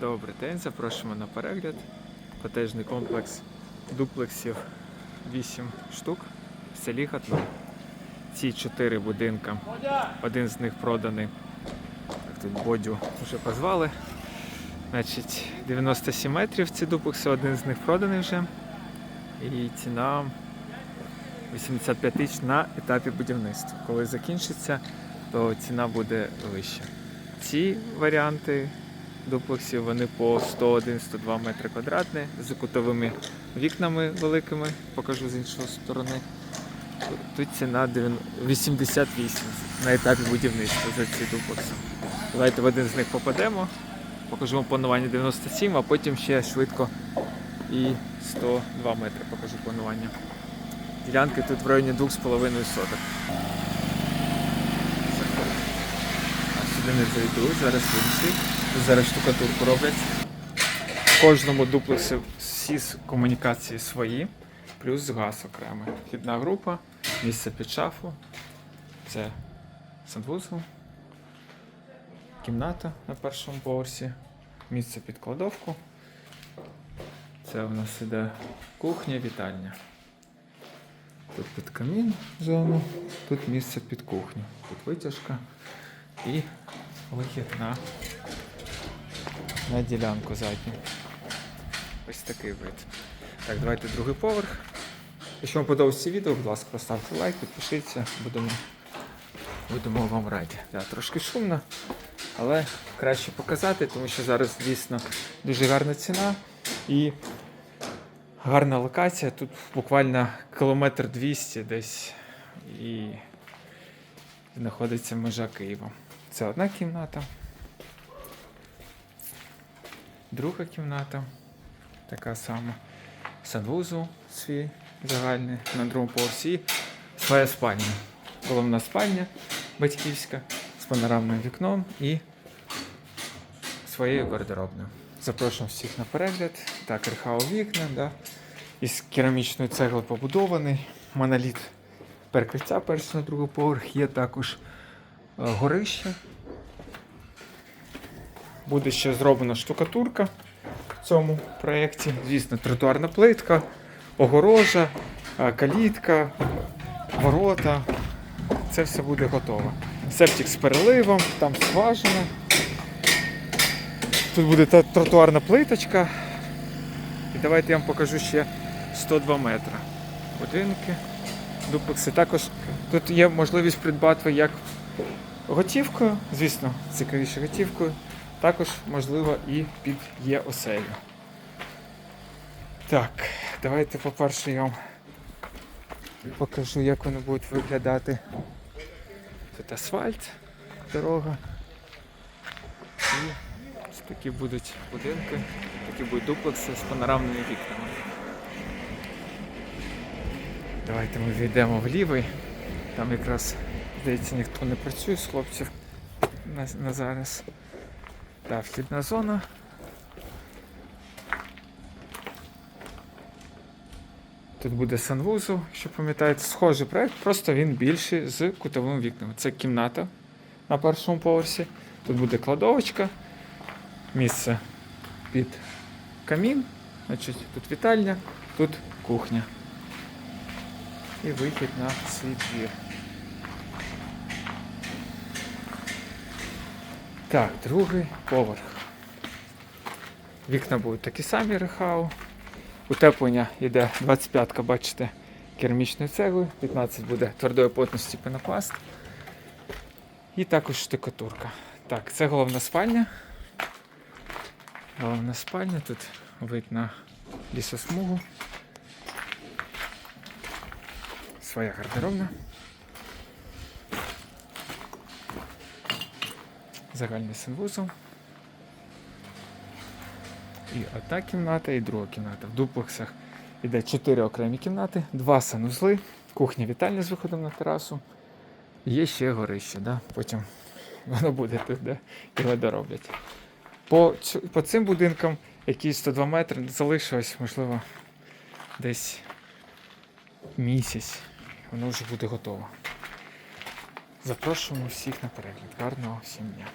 Добрий день, запрошуємо на перегляд. Котежний комплекс дуплексів 8 штук в селі Гатно. Ці чотири будинка. Один з них проданий. Тут Бодю вже позвали. Значить, 97 метрів ці дуплекси, один з них проданий вже. І ціна 85 тисяч на етапі будівництва. Коли закінчиться, то ціна буде вища. Ці варіанти дуплексів вони по 101-102 метри квадратні з кутовими вікнами великими, покажу з іншої сторони. Тут ціна 9 88 на етапі будівництва за ці дуплекси. Давайте в один з них попадемо. Покажу вам планування 97, а потім ще швидко і 102 метри покажу планування. Ділянки тут в районі 2,5 соток. А сюди зайду, зараз в Зараз штукатурку роблять. В кожному дуплексі всі комунікації свої, плюс газ окремий. Вхідна група, місце під шафу. Це санвузол, кімната на першому поверсі, місце під кладовку. Це у нас іде кухня, вітальня. Тут під камін зону, тут місце під кухню. Тут витяжка і вихід на, на ділянку задню. Ось такий вид. Так, давайте другий поверх. Якщо вам подобається це відео, будь ласка, поставте лайк, підпишіться, будемо, будемо вам раді. Да, трошки шумно, але краще показати, тому що зараз дійсно дуже гарна ціна і гарна локація. Тут буквально кілометр 200 десь і знаходиться межа Києва. Це одна кімната. Друга кімната. Така сама. Санвузол свій загальний на другому поверсі. Своя спальня. Головна спальня батьківська з панорамним вікном і своєю гардеробною. Запрошуємо всіх на перегляд. Так, рехау вікна, да. із керамічної цегли побудований. Моноліт перекриття перший на другий поверх. Є також горище. Буде ще зроблена штукатурка в цьому проєкті. Звісно, тротуарна плитка, огорожа, е, калітка, ворота. Це все буде готово. Септик з переливом, там скважина. Тут буде та тротуарна плиточка. І давайте я вам покажу ще 102 метри. Будинки, дуплекси. Також тут є можливість придбати як готівкою, звісно, цікавіше готівкою. Також можливо і під є оселю. Так, давайте, по-перше, я вам покажу, як вони будуть виглядати. Тут асфальт, дорога. І такі будуть будинки, такі будуть дуплекси з панорамними вікнами. Давайте ми війдемо в лівий. Там якраз, здається, ніхто не працює з хлопців на, на зараз. Так, вхідна зона. Тут буде санвузол, якщо пам'ятаєте, схожий проект, просто він більший з кутовими вікнами. Це кімната на першому поверсі. Тут буде кладовочка, місце під камін, значить, тут вітальня, тут кухня. І вихід на свій двір. Так, другий поверх. Вікна будуть такі самі рехау. Утеплення йде 25-ка, бачите, керамічною цеглою, 15 буде твердої плотності пенопласт. І також штукатурка. Так, це головна спальня. Головна спальня, тут вид на лісосмугу. Своя гардеробна. Загальний санвузол. І одна кімната, і друга кімната. В дуплексах іде чотири окремі кімнати, два санузли, кухня вітальня з виходом на терасу. Є ще горище, да? потім воно буде тут, де його дороблять. По, по цим будинкам, які 102 метри, залишилось, можливо, десь місяць. Воно вже буде готово. Запрошуємо всіх на перегляд. Гарного всім дня.